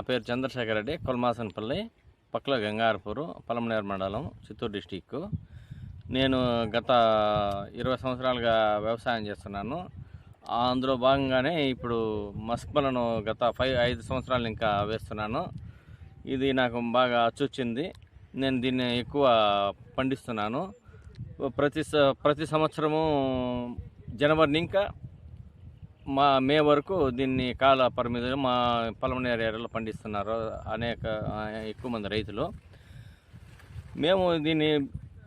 నా పేరు చంద్రశేఖర్ రెడ్డి కొల్మాసన్పల్లి పక్కల గంగారపూరు పలమనేరు మండలం చిత్తూరు డిస్టిక్ నేను గత ఇరవై సంవత్సరాలుగా వ్యవసాయం చేస్తున్నాను. అందులో భాగంగానే ఇప్పుడు మస్కలను గత ఫైవ్ ఐదు సంవత్సరాలు ఇంకా వేస్తున్నాను. ఇది నాకు బాగా అచ్చొచ్చింది. నేను దీన్ని ఎక్కువ పండిస్తున్నాను. ప్రతి ప్రతి సంవత్సరము జనవరిని ఇంకా మా మే వరకు దీన్ని కాల పరిమితులు మా పలమనేరు ఏరియాలో పండిస్తున్నారు అనేక ఎక్కువ మంది రైతులు. మేము దీన్ని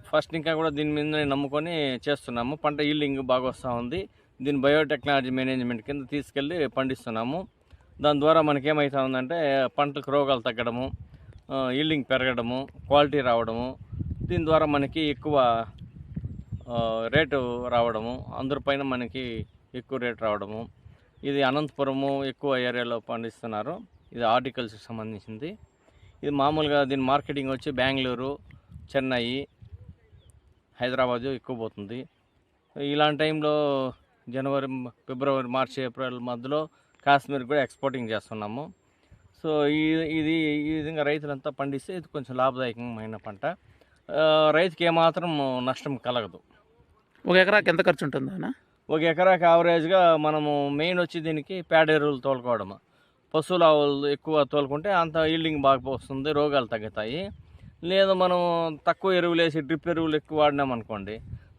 ఫస్ట్ ఇంకా కూడా దీని మీద నమ్ముకొని చేస్తున్నాము. పంట ఈల్డింగ్ బాగా వస్తూ ఉంది. దీన్ని బయోటెక్నాలజీ మేనేజ్మెంట్ కింద తీసుకెళ్ళి పండిస్తున్నాము. దాని ద్వారా మనకేమవుతా ఉందంటే పంటలకు రోగాలు తగ్గడము ఈల్డింగ్ పెరగడము క్వాలిటీ రావడము. దీని ద్వారా మనకి ఎక్కువ రేటు రావడము. అందరిపైన మనకి ఎక్కువ రేటు రావడము. ఇది అనంతపురము ఎక్కువ ఏరియాలో పండిస్తున్నారు. ఇది ఆర్టికల్స్కి సంబంధించింది. ఇది మామూలుగా దీని మార్కెటింగ్ వచ్చి బెంగళూరు చెన్నై హైదరాబాదు ఎక్కువ పోతుంది. ఇలాంటి టైంలో జనవరి ఫిబ్రవరి మార్చి ఏప్రిల్ మధ్యలో కాశ్మీర్ కూడా ఎక్స్పోర్టింగ్ చేస్తున్నాము. సో ఈ ఇది ఈ విధంగా రైతులంతా పండిస్తే ఇది కొంచెం లాభదాయకమైన పంట. రైతుకి ఏమాత్రం నష్టం కలగదు. ఒక ఎకరాకి ఎంత ఖర్చు ఉంటుంది ఒక ఎకరాకి యావరేజ్గా మనము మెయిన్ వచ్చి దీనికి పేడ ఎరువులు తోలుకోవడం పశువుల ఆవులు ఎక్కువ తోలుకుంటే అంత ఈల్డింగ్ బాగా వస్తుంది రోగాలు తగ్గుతాయి. లేదు మనం తక్కువ ఎరువులు వేసి డ్రిప్ ఎరువులు ఎక్కువ వాడినాం అనుకోండి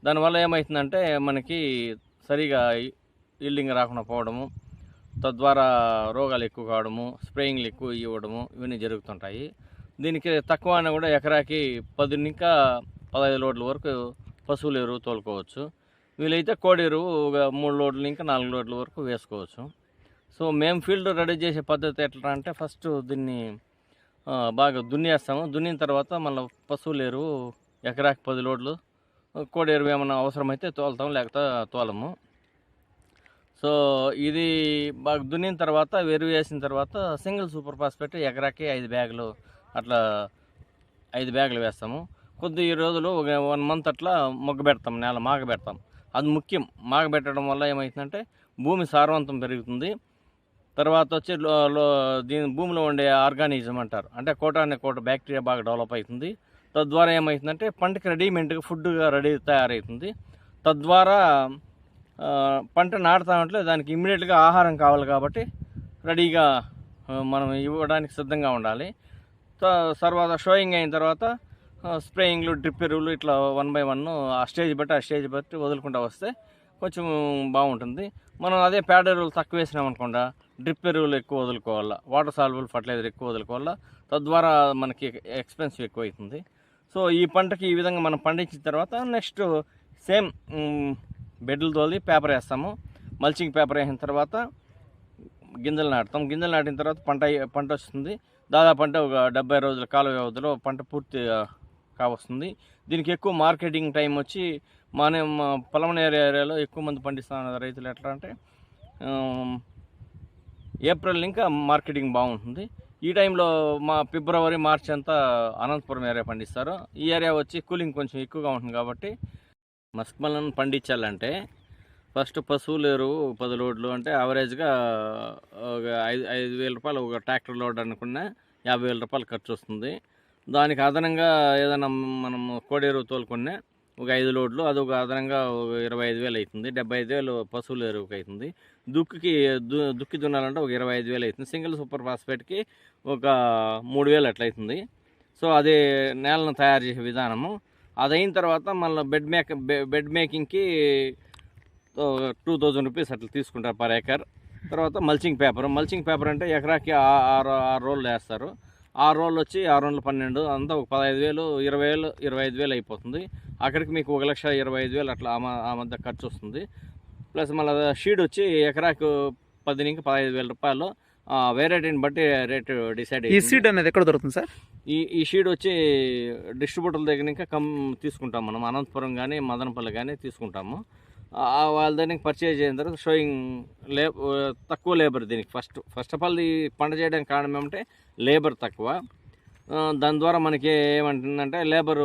దానివల్ల ఏమవుతుందంటే మనకి సరిగా ఈల్డింగ్ రాకుండా పోవడము తద్వారా రోగాలు ఎక్కువ కావడము స్ప్రేయింగ్లు ఎక్కువ ఇవ్వడము ఇవన్నీ జరుగుతుంటాయి. దీనికి తక్కువ అయినా కూడా ఎకరాకి పది ఇంకా పదహైదు లోడ్ల వరకు పశువుల ఎరువు తోలుకోవచ్చు. వీలైతే కోడి ఎరువు ఒక మూడు లోడ్లు ఇంకా నాలుగు లోడ్ల వరకు వేసుకోవచ్చు. సో మేము ఫీల్డ్ రెడీ చేసే పద్ధతి ఎట్లా అంటే ఫస్ట్ దీన్ని బాగా దున్నేస్తాము. దున్నిన తర్వాత మళ్ళీ పశువుల ఎరువు ఎకరాకి పది లోడ్లు. కోడి ఎరువు ఏమైనా అవసరమైతే తోలుతాం లేకపోతే తోలము. సో ఇది బాగా దున్నిన తర్వాత ఎరువు వేసిన తర్వాత సింగిల్ సూపర్ ఫాస్ఫేట్ ఎకరాకి ఐదు బ్యాగులు అట్లా ఐదు బ్యాగులు వేస్తాము. కొద్ది రోజులు ఒక వన్ మంత్ అట్లా మొగ్గ పెడతాం నేల మాగ పెడతాం. అది ముఖ్యం. మాగ పెట్టడం వల్ల ఏమవుతుందంటే భూమి సారవంతం పెరుగుతుంది. తర్వాత వచ్చి లో దీని భూమిలో ఉండే ఆర్గానిజం అంటారు. అంటే కోట అనే కోట బ్యాక్టీరియా బాగా డెవలప్ అవుతుంది. తద్వారా ఏమవుతుందంటే పంటకి రెడీమేడ్గా ఫుడ్గా రెడీ తయారవుతుంది. తద్వారా పంట పంట నాటుతామంటే దానికి ఇమ్మీడియట్గా ఆహారం కావాలి కాబట్టి రెడీగా మనం ఇవ్వడానికి సిద్ధంగా ఉండాలి. త- తర్వాత షోయింగ్ అయిన తర్వాత స్ప్రేయింగ్లు డ్రిప్ ఎరువులు ఇట్లా వన్ బై వన్ ఆ స్టేజ్ బట్టి ఆ స్టేజ్ బట్టి వదులుకుంటా వస్తే కొంచెం బాగుంటుంది. మనం అదే పేడ ఎరువులు తక్కువ వేసినాం అనుకోండి డ్రిప్ ఎరువులు ఎక్కువ వదులుకోవాలా వాటర్ సాల్బుల్ ఫర్టిలైజర్ ఎక్కువ వదులుకోవాలా తద్వారా మనకి ఎక్స్పెన్సివ్ ఎక్కువ అవుతుంది సో ఈ పంటకి ఈ విధంగా మనం పండించిన తర్వాత నెక్స్ట్ సేమ్ బెడ్లు తోలి పేపర్ వేస్తాము. మల్చింగ్ పేపర్ వేసిన తర్వాత గింజలు నాటుతాం. గింజలు నాటిన తర్వాత పంట పంట వస్తుంది. దాదాపు అంటే ఒక డెబ్బై రోజుల కాల వ్యవధిలో పంట పూర్తి కావస్తుంది. దీనికి ఎక్కువ మార్కెటింగ్ టైం వచ్చి మన మా పొలమనేరు ఏరియాలో ఎక్కువ మంది పండిస్తున్న రైతులు. ఎట్లా అంటే ఏప్రిల్ ఇంకా మార్కెటింగ్ బాగుంటుంది. ఈ టైంలో మా ఫిబ్రవరి మార్చి అంతా అనంతపురం ఏరియా పండిస్తారు. ఈ ఏరియా వచ్చి కూలింగ్ కొంచెం ఎక్కువగా ఉంటుంది కాబట్టి మస్క్మలను పండించాలంటే ఫస్ట్ పశువులు ఎరువు పది లోడ్లు అంటే యావరేజ్గా ఒక ఐదు ఐదు వేల రూపాయలు ఒక ట్రాక్టర్ లోడ్ అనుకున్న యాభై వేల రూపాయలు ఖర్చు వస్తుంది. దానికి అదనంగా ఏదైనా మనం కోడి ఎరువు తోలుకునే ఒక ఐదు లోడ్లు అది ఒక అదనంగా ఒక ఇరవై ఐదు వేలు అవుతుంది డెబ్బై ఐదు వేలు పశువుల ఎరువుకి అవుతుంది దుక్కుకి దు దుక్కి దున్నాలంటే ఒక ఇరవై ఐదు వేలు అవుతుంది సింగిల్ సూపర్ ఫాస్ఫేట్కి ఒక మూడు వేలు అట్లా అవుతుంది సో అది నేలను తయారు చేసే విధానము. అది అయిన తర్వాత మళ్ళీ బెడ్ మేక్ బెడ్ మేకింగ్కి టూ థౌజండ్ రూపీస్ అట్లా తీసుకుంటారు పర్ ఏకర్. తర్వాత మల్చింగ్ పేపర్. మల్చింగ్ పేపర్ అంటే ఎకరాకి ఆరు ఆరు రోజులు వేస్తారు. ఆరు రోళ్ళు వచ్చి ఆరు వందల పన్నెండు అంతా ఒక పదహైదు వేలు ఇరవై వేలు ఇరవై ఐదు వేలు అయిపోతుంది. అక్కడికి మీకు ఒక లక్ష ఇరవై ఐదు వేలు అట్లా ఆ మధ్య ఖర్చు వస్తుంది. ప్లస్ మళ్ళీ షీడ్ వచ్చి ఎకరాకు పది నుంచి పదహైదు వేల రూపాయలు. వెరైటీని బట్టి రేటు డిసైడ్ ఈ సీడ్ అనేది ఎక్కడ దొరుకుతుంది సార్? ఈ ఈ షీడ్ వచ్చి డిస్ట్రిబ్యూటర్ల దగ్గర ఇంకా కమ్ తీసుకుంటాం మనం. అనంతపురం కానీ మదనపల్లి కానీ తీసుకుంటాము. వాళ్ళ దానికి పర్చేజ్ అయిన తర్వాత షోయింగ్ లే తక్కువ లేబర్ దీనికి. ఫస్ట్ ఫస్ట్ ఆఫ్ ఆల్ ఈ పంట చేయడానికి కారణం ఏమంటే లేబర్ తక్కువ. దాని ద్వారా మనకి ఏమంటుందంటే లేబర్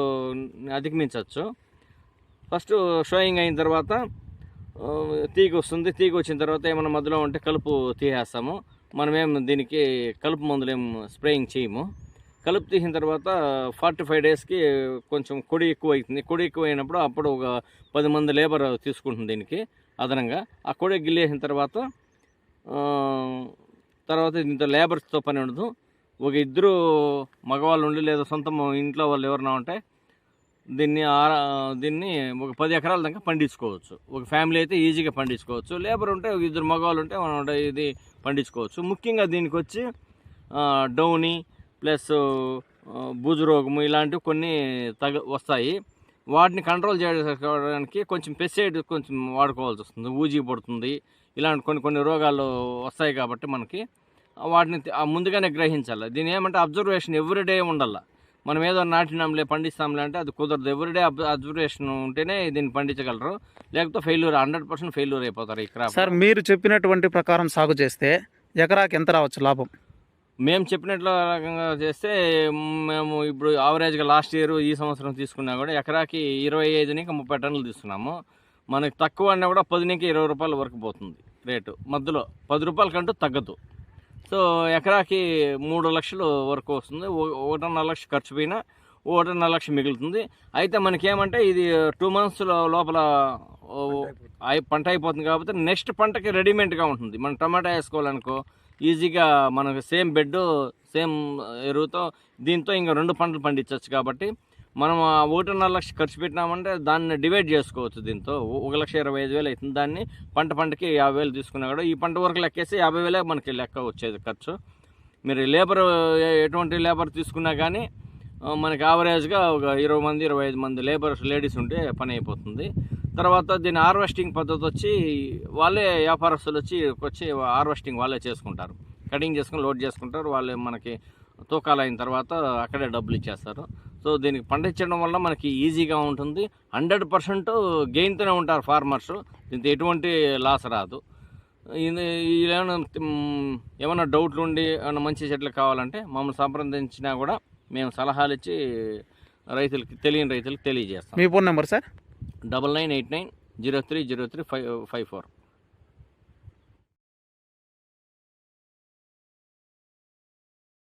అధిగమించవచ్చు. ఫస్ట్ షోయింగ్ అయిన తర్వాత తీగ వస్తుంది. తీగ వచ్చిన తర్వాత ఏమైనా మధ్యలో ఉంటే కలుపు తీసేస్తాము. మనమేం దీనికి కలుపు మందులు ఏం స్ప్రేయింగ్ చేయము. కలుపు తీసిన తర్వాత ఫార్టీ ఫైవ్ డేస్కి కొంచెం కొడి ఎక్కువ అవుతుంది కొడి ఎక్కువ అయినప్పుడు అప్పుడు ఒక పది మంది లేబర్ తీసుకుంటుంది దీనికి అదనంగా. ఆ కొడి గిల్లేసిన తర్వాత తర్వాత దీంతో లేబర్స్తో పని ఉండదు. ఒక ఇద్దరు మగవాళ్ళు ఉండి లేదా సొంత ఇంట్లో వాళ్ళు ఎవరైనా ఉంటే దీన్ని ఆరా దీన్ని ఒక పది ఎకరాల దాకా పండించుకోవచ్చు. ఒక ఫ్యామిలీ అయితే ఈజీగా పండించుకోవచ్చు. లేబర్ ఉంటే ఇద్దరు మగవాళ్ళు ఉంటే మనం ఇది పండించుకోవచ్చు. ముఖ్యంగా దీనికి వచ్చి డౌనీ ప్లస్ బూజు రోగము ఇలాంటివి కొన్ని తగ వస్తాయి. వాటిని కంట్రోల్ చేయడానికి కొంచెం పెస్టిసైడ్ కొంచెం వాడుకోవాల్సి వస్తుంది. ఊజీ పడుతుంది. ఇలాంటి కొన్ని కొన్ని రోగాలు వస్తాయి కాబట్టి మనకి. వాటిని ముందుగానే గ్రహించాలి. దీని ఏమంటే అబ్జర్వేషన్ ఎవ్రీడే ఉండాల. మనం ఏదో నాటినాంలే పండిస్తాంలే అంటే అది కుదరదు. ఎవ్రీడే అబ్జర్వేషన్ ఉంటేనే దీన్ని పండించగలరు. లేకపోతే ఫెయిల్యూర్ హండ్రెడ్ పర్సెంట్ ఫెయిల్యూర్ అయిపోతారు ఈ క్రాప్. సార్ మీరు చెప్పినటువంటి ప్రకారం సాగు చేస్తే ఎకరాకి ఎంత రావచ్చు లాభం? మేము చెప్పినట్లు రకంగా చేస్తే మేము ఇప్పుడు ఆవరేజ్గా లాస్ట్ ఇయర్ ఈ సంవత్సరం తీసుకున్నా కూడా ఎకరాకి ఇరవై ఐదు నుంచి ముప్పై టన్నులు తీసుకున్నాము. మనకి తక్కువ అన్నా కూడా పది నుంచి ఇరవై రూపాయల వరకు పోతుంది రేటు. మధ్యలో పది రూపాయల కంటూ తగ్గదు. సో ఎకరాకి మూడు లక్షలు వరకు వస్తుంది. ఒకటిన్నర లక్ష ఖర్చు పోయినా ఒకటిన్నర లక్ష మిగులుతుంది. అయితే మనకేమంటే ఇది టూ మంత్స్ లోపల పంట అయిపోతుంది. కాబట్టి నెక్స్ట్ పంటకి రెడీమేడ్గా ఉంటుంది. మనం టమాటా వేసుకోవాలనుకో ఈజీగా మనకు సేమ్ బెడ్ సేమ్ ఎరువుతో దీంతో ఇంకా రెండు పంటలు పండించవచ్చు కాబట్టి మనం ఆ ఒకటిన్నర లక్ష ఖర్చు పెట్టినామంటే దాన్ని డివైడ్ చేసుకోవచ్చు దీంతో. ఒక లక్ష ఇరవై ఐదు వేలు అవుతుంది. దాన్ని పంట పంటకి యాభై వేలు తీసుకున్నా కూడా ఈ పంట వరకు లెక్కేసి యాభై వేలే మనకి లెక్క వచ్చేది ఖర్చు. మీరు లేబర్ ఎటువంటి లేబర్ తీసుకున్నా కానీ మనకి యావరేజ్గా ఒక ఇరవై మంది ఇరవై ఐదు మంది లేబర్స్ లేడీస్ ఉంటే పని అయిపోతుంది. తర్వాత దీని హార్వెస్టింగ్ పద్ధతి వచ్చి వాళ్ళే వ్యాపారస్తులు వచ్చి వచ్చి హార్వెస్టింగ్ వాళ్ళే చేసుకుంటారు. కటింగ్ చేసుకుని లోడ్ చేసుకుంటారు. వాళ్ళే మనకి తూకాలు అయిన తర్వాత అక్కడే డబ్బులు ఇచ్చేస్తారు. సో దీనికి పండించడం వల్ల మనకి ఈజీగా ఉంటుంది. హండ్రెడ్ పర్సెంట్ గెయిన్తోనే ఉంటారు ఫార్మర్స్. దీంతో ఎటువంటి లాస్ రాదు. ఇది ఏమైనా ఏమైనా డౌట్లు ఉండి ఏమైనా మంచి చెట్లు కావాలంటే మమ్మల్ని సంప్రదించినా కూడా మేము సలహాలు ఇచ్చి రైతులకి తెలియని రైతులకు తెలియజేస్తాం. మీ phone number sir? double nine eight nine zero three zero three five five four